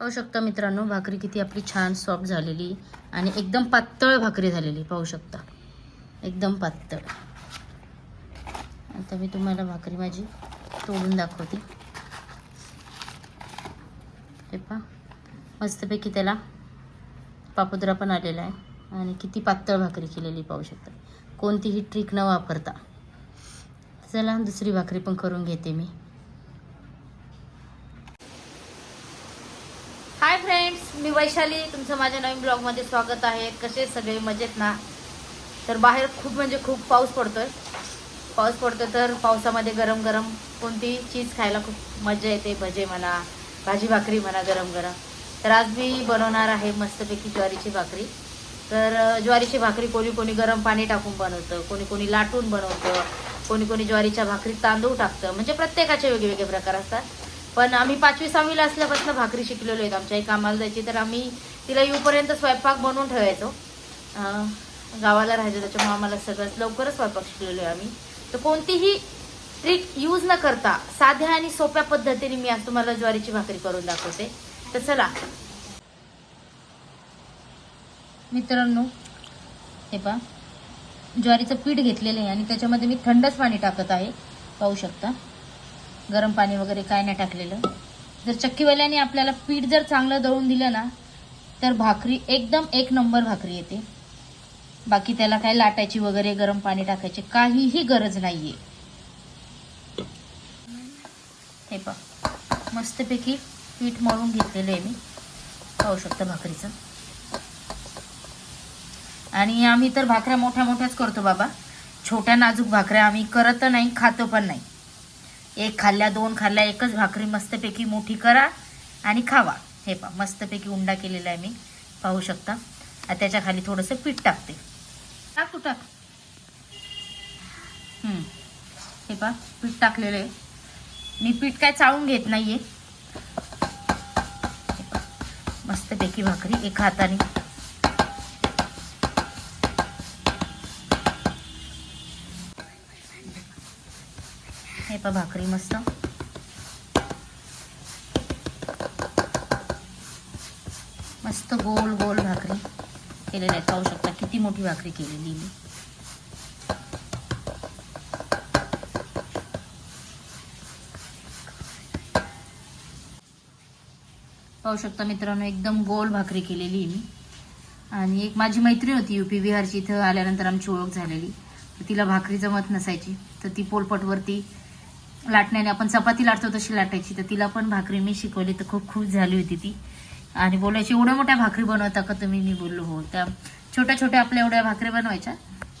पाहू शकता मित्रांनो भाकरी किती आपली छान सॉफ्ट झालेली आणि एकदम पातळ भाकरी झालेली पाहू शकता. एकदम पातळ. आता मी तुम्हाला भाकरी माझी तोडून दाखवते. हे पहा मस्तपैकी त्याला पापुद्रा पण आलेला आहे आणि किती पातळ भाकरी केलेली पाहू शकता. कोणतीही ट्रिक न वापरता. चला दुसरी भाकरी पण करून घेते मी. वैशाली तुमचं माझ्या नवीन ब्लॉगमध्ये स्वागत आहे. कसे सगळे? मजेत ना? तर बाहेर खूप म्हणजे खूप पाऊस पडतोय. पाऊस पडतो तर पावसामध्ये गरम गरम कोणती चीज खायला खूप मजा येते? भजे म्हणा भाजी भाकरी म्हणा गरम गरम तर आज मी बनवणार आहे मस्तपैकी ज्वारीची भाकरी. तर ज्वारीची भाकरी कोणी कोणी गरम पाणी टाकून बनवतं कोणी कोणी लाटून बनवतं कोणी कोणी ज्वारीच्या भाकरीत तांदूळ टाकतं. म्हणजे प्रत्येकाचे वेगवेगळे प्रकार असतात. पण आम्ही पाचवी सहावीला असल्यापासून भाकरी शिकलेलो आहेत. आमच्या एक कामाला जायची तर आम्ही तिला येऊपर्यंत स्वयंपाक बनवून ठेवायचो. गावाला राहायचो त्याच्यामुळे आम्हाला सगळंच लवकरच स्वयंपाक शिकलेलो आहे आम्ही. तर कोणतीही ट्रिक यूज न करता साध्या आणि सोप्या पद्धतीने मी आज तुम्हाला ज्वारीची भाकरी करून दाखवते. तर चला. मित्रांनो हे पहा. ज्वारीचं पीठ घेतलेलं आहे आणि त्याच्यामध्ये मी थंडच पाणी टाकत आहे. पाहू शकता. गरम पाणी वगैरे काय नाही टाकलेलं. जर चक्कीवाल्याने आपल्याला पीठ जर चांगलं दळून दिलं ना तर भाकरी एकदम एक नंबर भाकरी येते. बाकी त्याला काय लाटायची वगैरे गरम पाणी टाकायची काहीही गरज नाहीये. हे पा मस्तपैकी पीठ मळून घेतलेलं आहे मी. खाऊ शकतो भाकरीचं. आणि आम्ही तर भाकऱ्या मोठ्या मोठ्याच करतो बाबा. छोट्या नाजूक भाकऱ्या आम्ही करत नाही खातो पण नाही. एक खाल्ल्या दोन खाल्ल्या एकच भाकरी मस्तपैकी मोठी करा आणि खावा. हे पा मस्तपैकी उंडा केलेला आहे मी. पाहू शकता. आता त्याच्याखाली थोडंसं पीठ टाकते. टाक तू टाक हे पा पीठ टाकलेलं आहे. मी पीठ काय चाळून घेत नाहीये. आहे मस्तपैकी भाकरी एका हाताने. हे पा भाकरी मस्त. मस्त गोल गोल भाकरी केलेली आहे पाहू शकता किती मोठी भाकरी केलेली मी. पाहू शकता मित्रांनो एकदम गोल भाकरी केलेली मी. आणि एक माझी मैत्रीण होती यू पी बिहारची. इथं आल्यानंतर आमची ओळख झालेली. तर तिला भाकरी जमत नसायची. तर ती पोलपटवरती लाटण्याने आपण चपाती लाटतो तशी लाटायची. तर तिला पण भाकरी मी शिकवली तर खूप खुश झाली होती ती. आणि बोलायची एवढ्या मोठ्या भाकरी बनवता का तुम्ही? मी बोललो हो. त्या छोट्या छोट्या आपल्या एवढ्या भाकरी बनवायच्या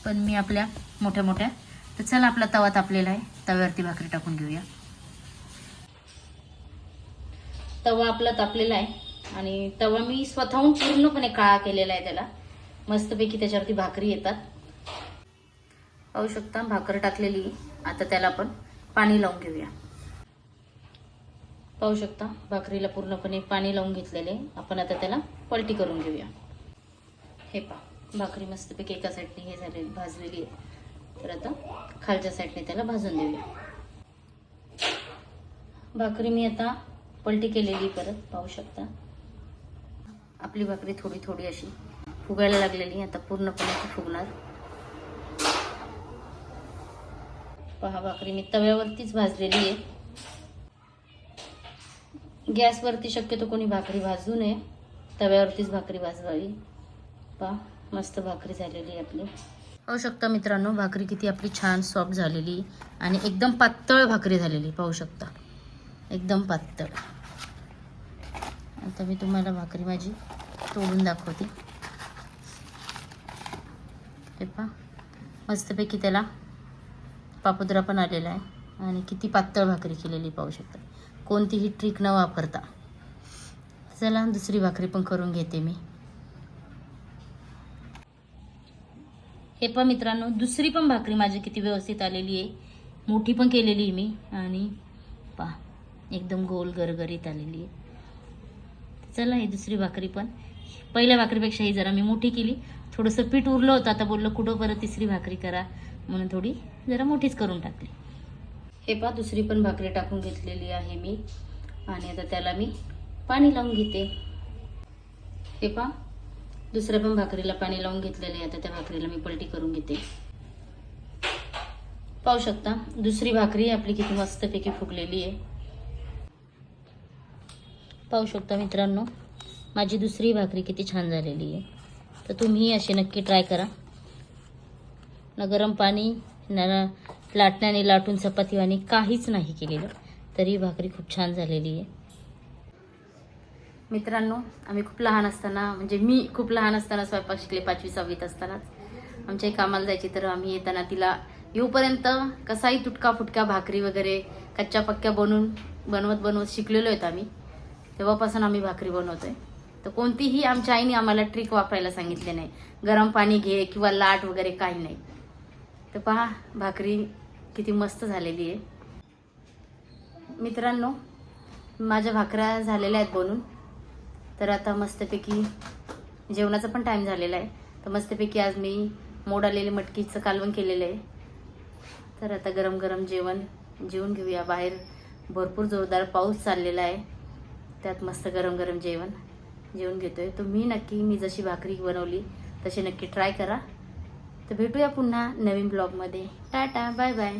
पण मी आपल्या मोठ्या मोठ्या. तर चला आपला तवा तापलेला आहे. तव्यावरती भाकरी टाकून घेऊया. तवा आपला तापलेला आहे. आणि तवा मी स्वतःहून पूर्णपणे काळा केलेला आहे त्याला. मस्तपैकी त्याच्यावरती भाकरी येतात. पाहू शकता भाकर टाकलेली आता त्याला आपण पाणी लावून घेऊया. पाहू शकता भाकरीला पूर्णपणे पाणी लावून घेतलेले. आपण आता त्याला पलटी करून घेऊया. हे पहा भाकरी मस्तपैकी एका साईडने हे झाले भाजलेली आहे. तर आता खालच्या साईडने त्याला भाजून देऊया. भाकरी मी आता पलटी केलेली परत पाहू शकता. आपली भाकरी थोडी थोडी अशी फुगायला लागलेली आता पूर्णपणे ती फुगणार. पहा भाकरी मी तव्यावरतीच भाजलेली आहे. गॅसवरती शक्यतो कोणी भाकरी भाजू नये. तव्यावरतीच भाकरी भाजवावी. पहा मस्त भाकरी झालेली आहे आपली. पाहू शकता मित्रांनो भाकरी किती आपली छान सॉफ्ट झालेली आणि एकदम पातळ भाकरी झालेली पाहू शकता. एकदम पातळ. आता मी तुम्हाला भाकरी माझी तोडून दाखवते. हे पहा मस्तपैकी त्याला पापुद्रा पण आलेला आहे. आणि किती पातळ भाकरी केलेली पाहू शकता. कोणतीही ट्रिक न वापरता. चला दुसरी भाकरी पण करून घेते मी. हे पण मित्रांनो दुसरी पण भाकरी माझी किती व्यवस्थित आलेली आहे. मोठी पण केलेली आहे मी. आणि पहा एकदम गोल गरगरीत आलेली आहे. चला ही दुसरी भाकरी पण. पहिल्या भाकरीपेक्षा ही जरा मी मोठी केली. थोडंसं पीठ उरलं होतं आता बोललं कुठं परत तिसरी भाकरी करा. म्हणून थोडी जरा मोठीच करून टाकली. हे पहा दुसरी पण भाकरी टाकून घेतलेली आहे मी. आणि आता त्याला मी पाणी लावून घेते. हे पा दुसऱ्या पण भाकरीला पाणी लावून घेतलेलं आहे. आता त्या भाकरीला मी पलटी करून घेते. पाहू शकता दुसरी भाकरी आपली किती मस्तपैकी फुगलेली आहे. पाहू शकता मित्रांनो माझी दुसरी भाकरी किती छान झालेली आहे. तर तुम्ही अशी नक्की ट्राय करा. न गरम पाणी न लाटण्याने लाटून चपातीवाने काहीच नाही केलेलं. तरी भाकरी खूप छान झालेली आहे. मित्रांनो आम्ही खूप लहान असताना म्हणजे मी खूप लहान असताना स्वयंपाक शिकले पाचवी सहावीत असतानाच. आमच्याही कामाला जायची तर आम्ही येताना तिला येऊपर्यंत कसाही तुटका फुटका भाकरी वगैरे कच्च्या पक्क्या बनवून बनवत बनवत शिकलेलो आहेत आम्ही. तेव्हापासून आम्ही भाकरी बनवतोय. तर कोणतीही आमच्या आईने आम्हाला ट्रिक वापरायला सांगितले नाही. गरम पाणी घे किंवा लाट वगैरे काही नाही. तर पहा भाकरी किती मस्त झालेली आहे. मित्रांनो माझ्या भाकऱ्या झालेल्या आहेत बनून. तर आता मस्तपैकी जेवणाचा पण टाईम झालेला आहे. तर मस्तपैकी आज मी मोड आलेले मटकीचं कालवण केलेलं आहे. तर आता गरम गरम जेवण जेवून घेऊया. बाहेर भरपूर जोरदार पाऊस चाललेला आहे. त्यात मस्त गरम गरम जेवण जेवण घेतोय. तुम्ही नक्की मी जशी भाकरी बनवली तशी नक्की ट्राय करा. तर भेटूया पुन्हा नवीन ब्लॉगमध्ये. Ta-ta bye bye.